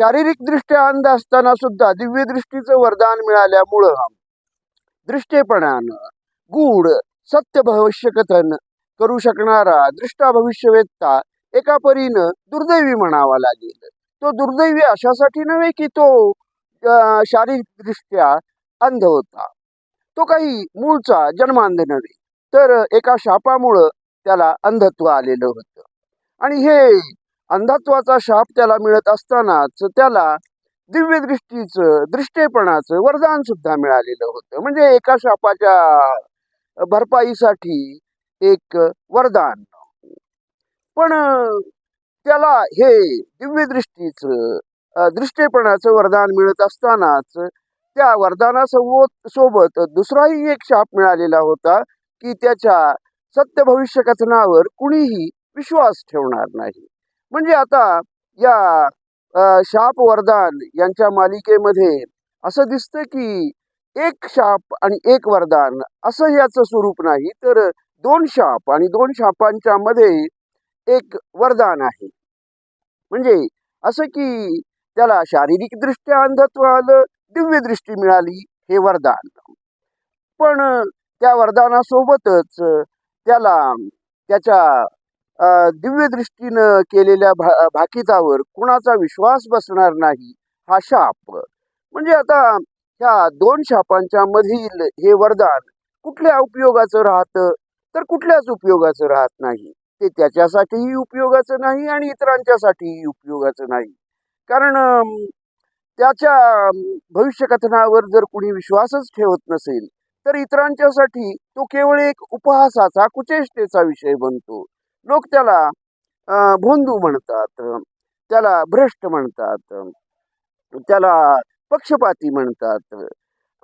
शारीरिक दृष्ट्या अंध असताना सुद्धा दिव्यदृष्टीचं वरदान मिळाल्यामुळं दृष्टेपणानं गूढ सत्य भविष्यकथन करू शकणारा दृष्टा भविष्यवेत्ता एका परीनं दुर्दैवी म्हणावा लागेल. तो दुर्दैवी अशासाठी नव्हे की तो शारीरिकदृष्ट्या अंध होता. तो काही मूळचा जन्मांध नव्हे तर एका शापामुळं त्याला अंधत्व आलेलं होतं. आणि हे अंधत्वाचा शाप त्याला मिळत असतानाच त्याला दिव्य दृष्टीचं दृष्टेपणाचं वरदान सुद्धा मिळालेलं होतं. म्हणजे एका शापाच्या भरपाईसाठी एक वरदान. पण त्याला हे दिव्य दृष्टीचं दृष्टेपणाचं वरदान मिळत असतानाच त्या वरदानासोबत सोबत दुसराही एक शाप मिळालेला होता की त्याच्या सत्य भविष्य कथनावर कुणीही विश्वास ठेवणार नाही. म्हणजे आता या शाप वरदान यांच्या मालिकेमध्ये असं दिसतं की एक शाप आणि एक वरदान असं याचं स्वरूप नाही तर दोन शाप आणि दोन शापांच्या मध्ये एक वरदान आहे. म्हणजे असं की त्याला शारीरिक दृष्ट्या अंधत्व आलं दिव्य दृष्टी मिळाली हे वरदान. पण त्या वरदानासोबतच त्याला त्याच्या दिव्य दृष्टीनं केलेल्या भा भाकितावर कुणाचा विश्वास बसणार नाही हा शाप. म्हणजे आता ह्या दोन शापांच्या मधील हे वरदान कुठल्या उपयोगाचं राहतं? तर कुठल्याच उपयोगाचं राहत नाही. ते त्याच्यासाठीही उपयोगाचं नाही आणि इतरांच्यासाठीही उपयोगाचं नाही. कारण त्याच्या भविष्यकथनावर जर कुणी विश्वासच ठेवत नसेल तर इतरांच्यासाठी तो केवळ एक उपहासाचा कुचेष्टेचा विषय बनतो. लोक त्याला भोंदू म्हणतात त्याला भ्रष्ट म्हणतात त्याला पक्षपाती म्हणतात.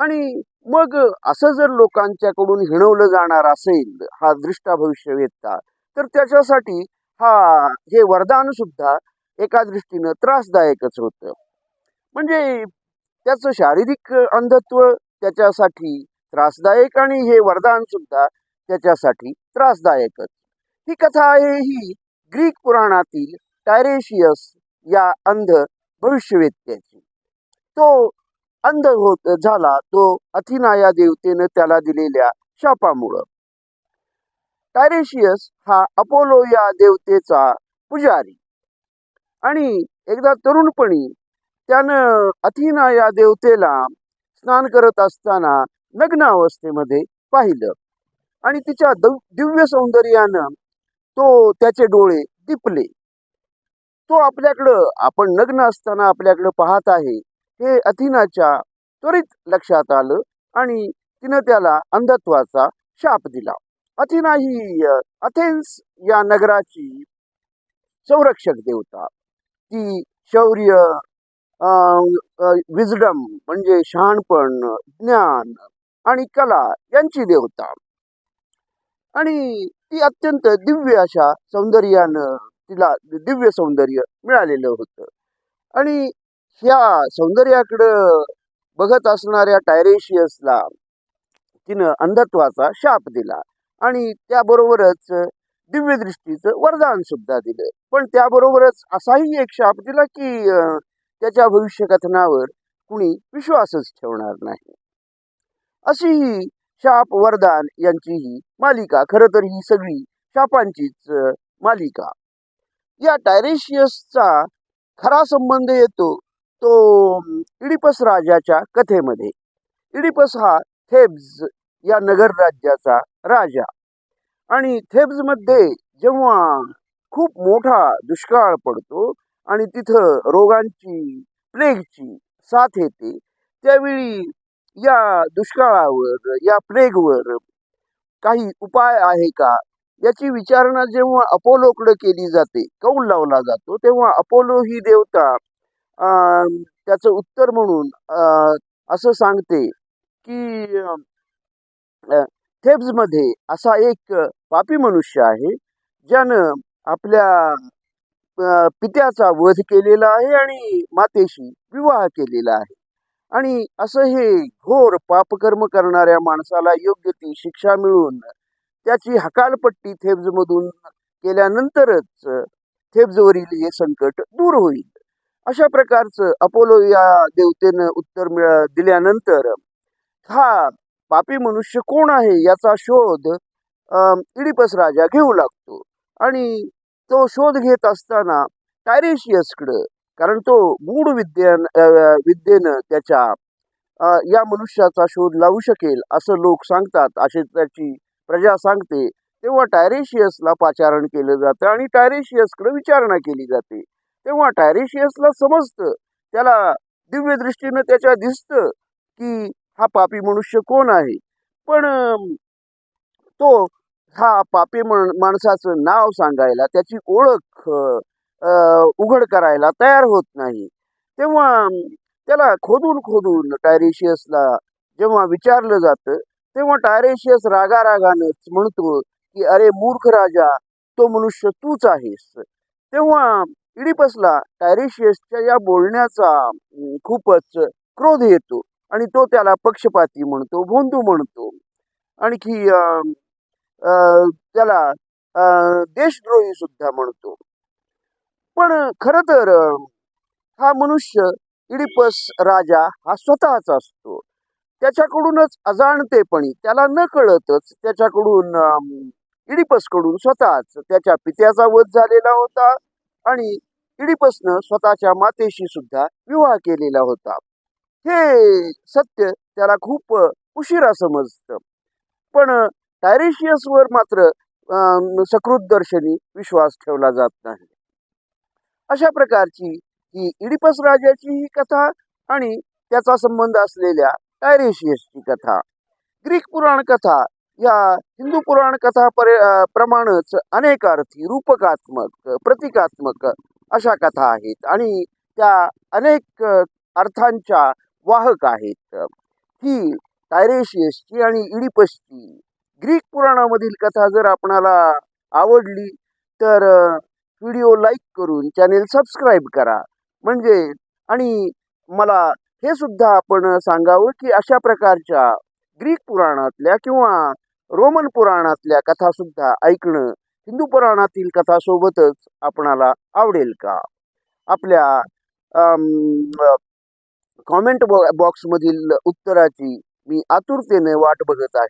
आणि मग असं जर लोकांच्याकडून हिणवलं जाणार असेल हा दृष्टा भविष्य वेधता तर त्याच्यासाठी हा हे वरदान सुद्धा एका दृष्टीनं त्रासदायकच होतं. म्हणजे त्याचं शारीरिक अंधत्व त्याच्यासाठी त्रासदायक आणि हे वरदान सुद्धा त्याच्यासाठी त्रासदायकच. ही कथा आहे ही ग्रीक पुराणातील टायरेशियस या अंध भविष्यवेत्याची तो अंध होत झाला तो अथिना या देवतेनं त्याला दिलेल्या शापामुळं. टायरेशियस हा अपोलो या देवतेचा पुजारी आणि एकदा तरुणपणी त्यानं अथिना या देवतेला स्नान करत असताना नग्न अवस्थेमध्ये पाहिलं आणि तिच्या दिव्य सौंदर्यानं तो त्याचे डोळे दिपले. तो आपल्याकडं आपण नग्न असताना आपल्याकडं पाहत आहे हे अथिनाच्या त्वरित लक्षात आलं आणि तिनं त्याला अंधत्वाचा शाप दिला. अथिना ही अथेन्स या नगराची संरक्षक देवता. ती शौर्य विजडम म्हणजे शहाणपण ज्ञान आणि कला यांची देवता. आणि ती अत्यंत दिव्य अशा सौंदर्यानं तिला दिव्य सौंदर्य मिळालेलं होतं. आणि ह्या सौंदर्याकडं बघत असणाऱ्या टायरेशियसला तिनं अंधत्वाचा शाप दिला आणि त्याबरोबरच दिव्य दृष्टीचं वरदान सुद्धा दिलं. पण त्याबरोबरच असाही एक शाप दिला की अं, त्याच्या भविष्यकथनावर कुणी विश्वासच ठेवणार नाही. अशी ही शाप वरदान यांची ही मालिका. खरं तर ही सगळी शापांचीच मालिका. या टायरेशियसचा खरा संबंध येतो तो इडिपस राजाच्या कथेमध्ये. इडिपस हा थेब्ज या नगर राज्याचा राजा. आणि थेब्जमध्ये जेव्हा खूप मोठा दुष्काळ पडतो आणि तिथं रोगांची प्लेगची साथ येते त्यावेळी या दुष्काळावर या प्लेगवर काही उपाय आहे का? याची विचारणा जेव्हा अपोलोकडे केली जाते कौल लावला जातो तेव्हा अपोलो ही देवता त्याचं उत्तर म्हणून असं सांगते की थेब्समध्ये असा एक पापी मनुष्य आहे ज्यानं आपल्या पित्याचा वध केलेला आहे आणि मातेशी विवाह केलेला आहे. आणि असं हे घोर पापकर्म करणाऱ्या माणसाला योग्य ती शिक्षा मिळून त्याची हकालपट्टी थेब्जमधून केल्यानंतरच थेब्जवरील हे संकट दूर होईल. अशा प्रकारचं अपोलो या देवतेनं उत्तर मिळ दिल्यानंतर हा पापी मनुष्य कोण आहे याचा शोध इडिपस राजा घेऊ लागतो. आणि तो शोध घेत असताना टायरेशियसकडं कारण तो मूढ विद्येन विद्येनं त्याच्या या मनुष्याचा शोध लावू शकेल असं लोक सांगतात असे त्याची प्रजा सांगते. तेव्हा टायरेशियसला पाचारण केलं जातं आणि टायरेशियसकडे विचारणा केली जाते. तेव्हा टायरेशियसला समजतं त्याला दिव्य दृष्टीनं त्याच्या दिसतं की हा पापी मनुष्य कोण आहे. पण तो हा पापी मन माणसाचं नाव सांगायला त्याची ओळख उघड करायला तयार होत नाही. तेव्हा त्याला खोदून खोदून टायरेशियसला जेव्हा विचारलं जातं तेव्हा टायरेशियस रागारागानच म्हणतो की अरे मूर्ख राजा तो मनुष्य तूच आहेस. तेव्हा इडिपसला टायरेशियसच्या या बोलण्याचा खूपच क्रोध येतो आणि तो त्याला पक्षपाती म्हणतो भोंदू म्हणतो. आणखी अं, अं, त्याला अं, देशद्रोही सुद्धा म्हणतो. पण खर तर हा मनुष्य इडिपस राजा हा स्वतःच असतो. त्याच्याकडूनच अजाणतेपणी त्याला न कळतच त्याच्याकडून इडिपस इडिपसकडून स्वतःच त्याच्या पित्याचा वध झालेला होता आणि इडिपसनं स्वतःच्या मातेशी सुद्धा विवाह केलेला होता. हे सत्य त्याला खूप उशिरा समजतं. पण टायरेशियसवर मात्र अं, सकृत दर्शनी विश्वास ठेवला जात नाही. अशा प्रकारची ही इडिपस राजाची ही कथा आणि त्याचा संबंध असलेल्या टायरेशियसची कथा. ग्रीक पुराण कथा या हिंदू पुराण कथा पर प्रमाणच प्रमाणच अनेकार्थी रूपकात्मक प्रतिकात्मक अशा कथा आहेत आणि त्या अनेक अर्थांच्या वाहक आहेत. ही टायरेशियसची आणि इडिपसची ग्रीक पुराणामधील कथा जर आपणाला आवडली तर व्हिडिओ लाईक करून चॅनेल सबस्क्राईब करा. म्हणजे आणि मला हे सुद्धा आपण सांगावं की अशा प्रकारच्या ग्रीक पुराणातल्या किंवा रोमन पुराणातल्या कथा सुद्धा ऐकणं हिंदू पुराणातील कथासोबतच आपणाला आवडेल का? आपल्या कॉमेंट बॉ बॉक्समधील उत्तराची मी आतुरतेने वाट बघत आहे.